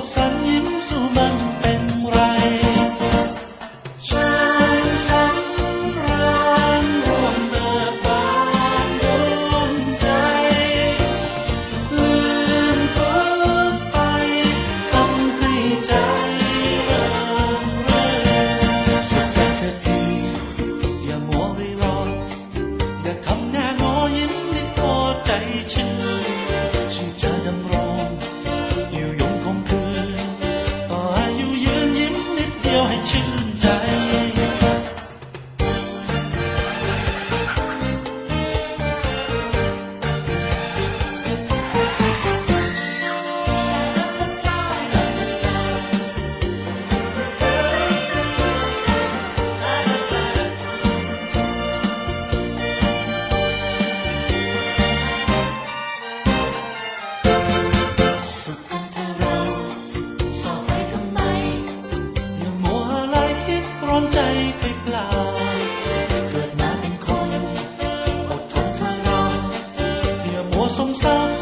อย่ามัวโศกสันยิ้มสู่มันแต่ 送莎